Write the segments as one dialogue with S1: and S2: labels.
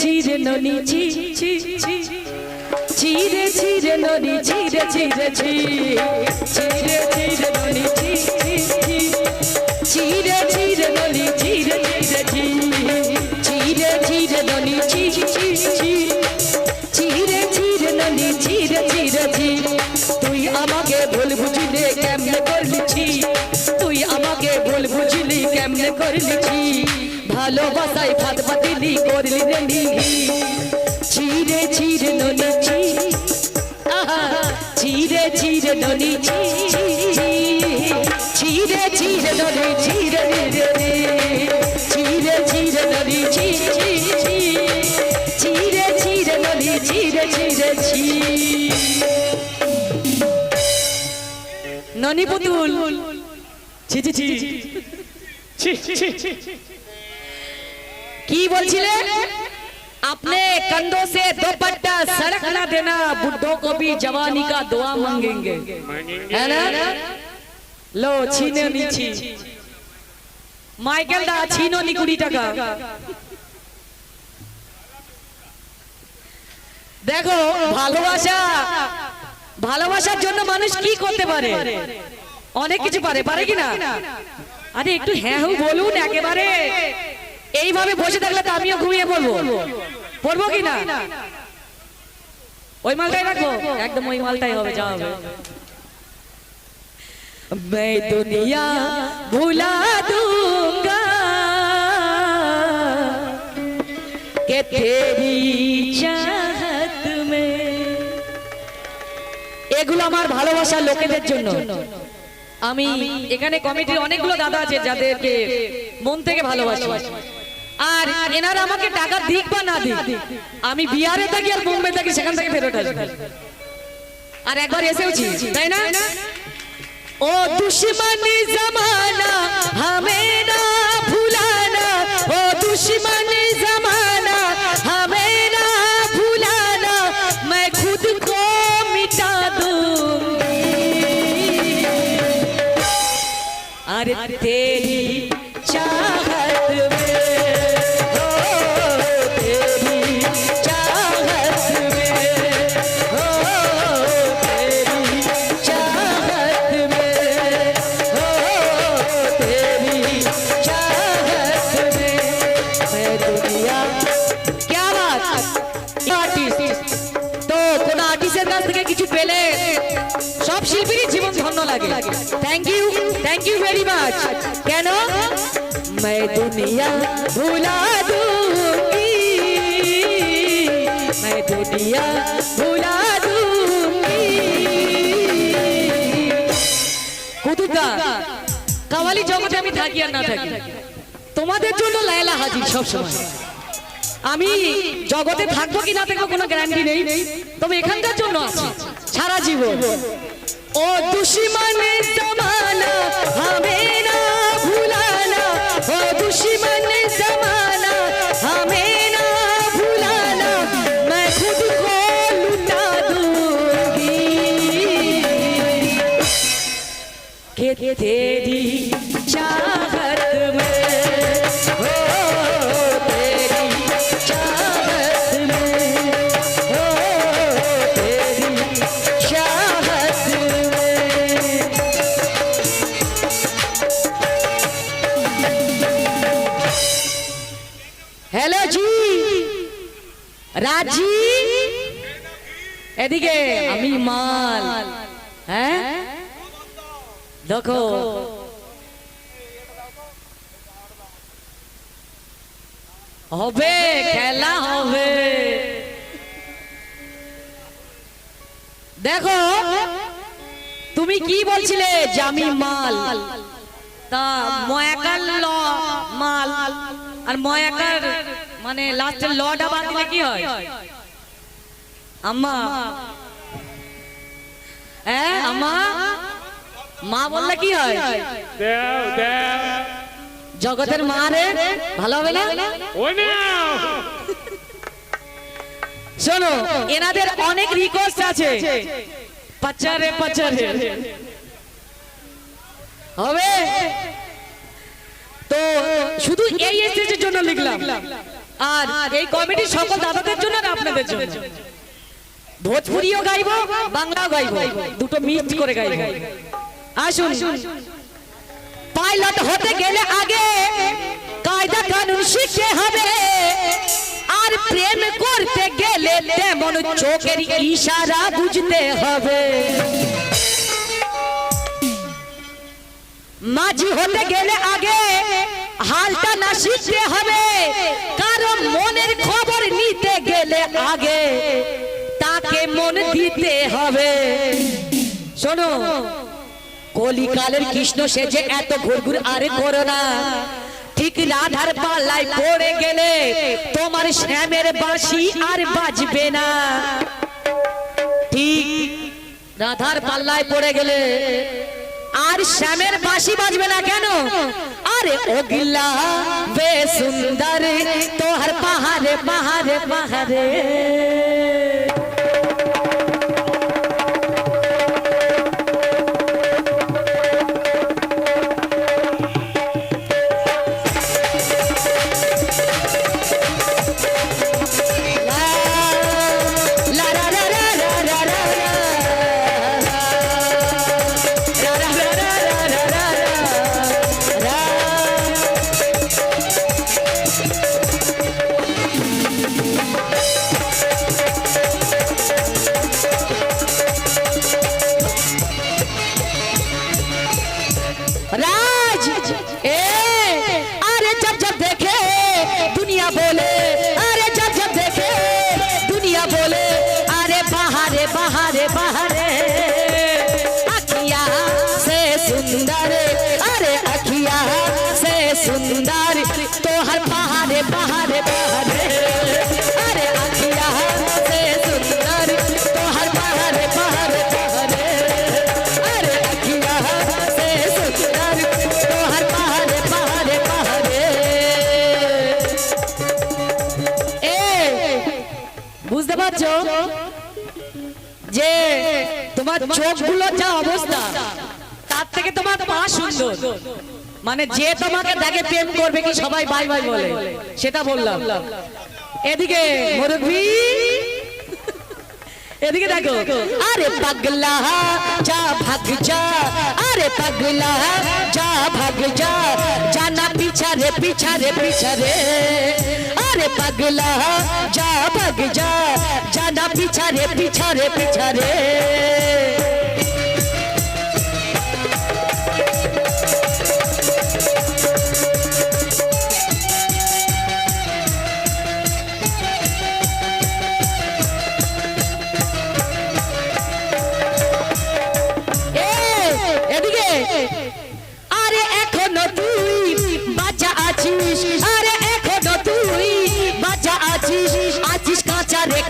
S1: চিরে ননি, ছি ছি ছি চিরে চিরে ননি চিরে চিরে ছি। চিরে চিরে ননি, ছি ছি ছি। চিরে চিরে ননি চিরে চিরে ছি। চিরে চিরে ননি, ছি ছি ছি চিরে চিরে ননি চিরে চিরে ছি। তুই আমাকে ভুল বুঝিলে কেমনে করলিছি তুই আমাকে ভুল বুঝলি, কেমনে করলিছি ভালোবাসায় ফাঁদ পাতিলি করলি রে নিহি চিরে চিরে ননি ছি। চিরে চিরে ননি ছি। চিরে চিরে ননি চিরে রে রে চিরে চিরে ননি ছি ছি ছি। চিরে চিরে ননি চিরে চিরে ছি। ননি পুতুল। ছি ছি। ছি
S2: ছি, ছি, ছি।
S1: কি বলছিলে अपने कंधों সে দোপট্টা সড়ক না দেনা बुढ़ों কো ভি जवानी কা দোয়া মাঙ্গেঙ্গে है না লো ছিনে নিচ্ছি মাইকেল দা ছিনো নি 20 টাকা দেখো ভালোবাসা ভালোবাসার জন্য মানুষ কি করতে পারে অনেক কিছু পারে পারে কিনা আরে একটু হ্যাঁ হু বলুন একেবারে এইভাবে বসে থাকলে তো আমিও ঘুমিয়ে পড়বো পড়বো কি না ওই মালটাই রাখবো একদম ওই মালটাই হবে যা হবে मैं दुनिया भुला दूंगा कि तेरी चाहत में এগুলো আমার ভালোবাসার লোকেদের জন্য আমি এখানে কমিটির অনেকগুলো দাদা আছে যাদেরকে মন থেকে ভালোবাসি আর এনারা আমাকে টাকা দিক বা না দিক, আমি বিহারে থাকি আর বোম্বে থাকি, সেখান থেকে ফেরত আসব। আর একবার এসেওছি, তাই না? ও দুশ্মনী জমানা हमें সব শিল্পীরই জীবন ধন্য লাগে thank you thank you very much কেন मैं दुनिया भुला दूंगी मैं दुनिया भुला दूंगी কুতুকা কাওয়ালি জগতে আমি থাকি আর না থাকি তোমাদের জন্য লায়লা হাজির সব সময় আমি জগতে থাকবো কি না থাকবো কোনো গ্যারান্টি নেই তবে এখানকার জন্য আছি সারা জীবন। ও দুশ্মনের জমানা হবে না ভুলানা। ও দুশ্মনের রাজি এদিকে আমি মাল। হ্যাঁ? দেখো। হবে খেলা হবে। দেখো তুমি কি বলছিলে? যে আমি মাল। তা ময়াকার ল মাল। আর ময়াকার মানে লাস্টের লটা বাদ দিলে কি হয়? আম্মা। হ্যাঁ আম্মা। মা বললে কি হয়? জগতের মা রে ভালো হবে না? শোনো এনাদের অনেক রিকোয়েস্ট আছে। পাচারে পাচারে হবে? তো শুধু এই স্টেজের জন্য লিখলাম। আর এই কমিটির সকল দাদাদের জন্য আর আপনাদের জন্য। ভোজপুরিও গাইবো, বাংলাও গাইবো, দুটো মিক্স করে গাইবো। আসুন। পাইলট হতে গেলে আগে কায়দা কানুন শিখতে হবে। আর প্রেম করতে গেলে তেমন চোখের ইশারা বুঝতে হবে। মাঝি হতে গেলে আগে হালটা না শিখতে হবে। কারণ মনের খবর নিতে গেলে আগে তাকে মন দিতে হবে। শোনো, কলিকালের কৃষ্ণ সেজে এত ঘুরঘুর আরে করো না। ঠিক রাধার পাল্লায় পড়ে গেলে তোমার শ্যামের বাঁশি আর বাজবে না। ঠিক রাধার পাল্লায় পড়ে গেলে আর শ্যামের বাঁশি বাজবে না কেন? আরে ওগিলা বে সুন্দর তোহার পাহাড়ে পাহাড়ে পাহাড়ে। सुंदर तो हर बाहरे बाहरे बाहरे अरे अखिया से सुंदर तो हर बाहरे बाहरे बाहरे अरे अखिया से सुंदर तो हर बाहरे बाहरे बाहरे এ বুঝতে পারছো যে তোমার চোখগুলো যা অবস্থা তার থেকে তোমার পা সুন্দর মানে যে তোমাকে দেখে প্রেম করবে কি সবাই বাই বাই বলে? সেটা বললাম। এদিকে মুরব্বী এদিকে দেখো। আরে পাগলা যা ভাগ যা। আরে পাগলা যা ভাগ যা। জানা পিছা রে পিছা রে পিছা রে আরে পাগলা যা ভাগ যা। জানা পিছা রে পিছা রে পিছা রে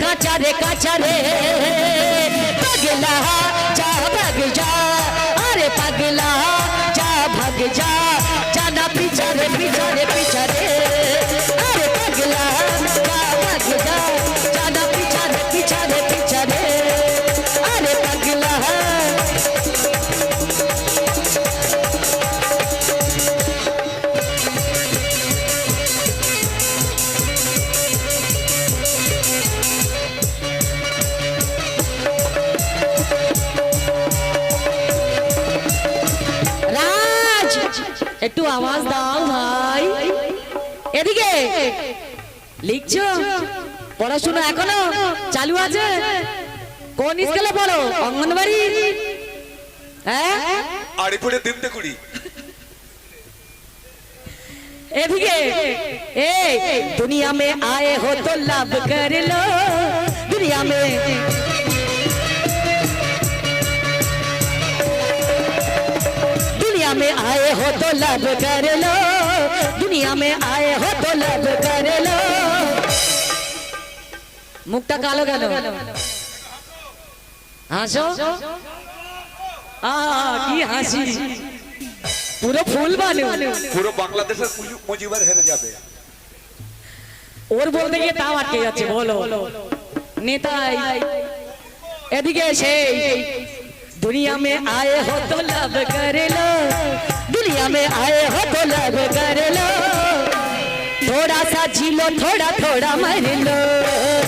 S1: কাঁচা রে কাঁচা রে কাঁচা রে পাগলা যা একটু আওয়াজ দাও ভাই। এদিকে। লিখছো? পড়াশোনা এখনও? চালু আছে? কোন স্কুলে পড়ো? অঙ্গনবাড়ি? হ্যাঁ?
S3: আড়ি পড়ে দিনতে কুড়ি।
S1: এদিকে। এ দুনিয়া মে আয়ে হো তো লাভ কর লো দুনিয়া মে दुनिया में आए हो तो लाभ कर लो दुनिया में आए हो तो लाभ कर लो মুখটা কালো কেন হাসো আহা কি হাসি পুরো ফুল বানু
S3: পুরো বাংলাদেশের মুজি- মুজিবার হেরে যাবে
S1: ওর বলতে গিয়ে তাও আটকে যাচ্ছে বলো নেতাই এদিকে এসে दुनिया में आए हो तो लब कर लो। दुनिया में आए हो तो लब कर लो। थोड़ा सा जी लो, थोड़ा थोड़ा मर लो।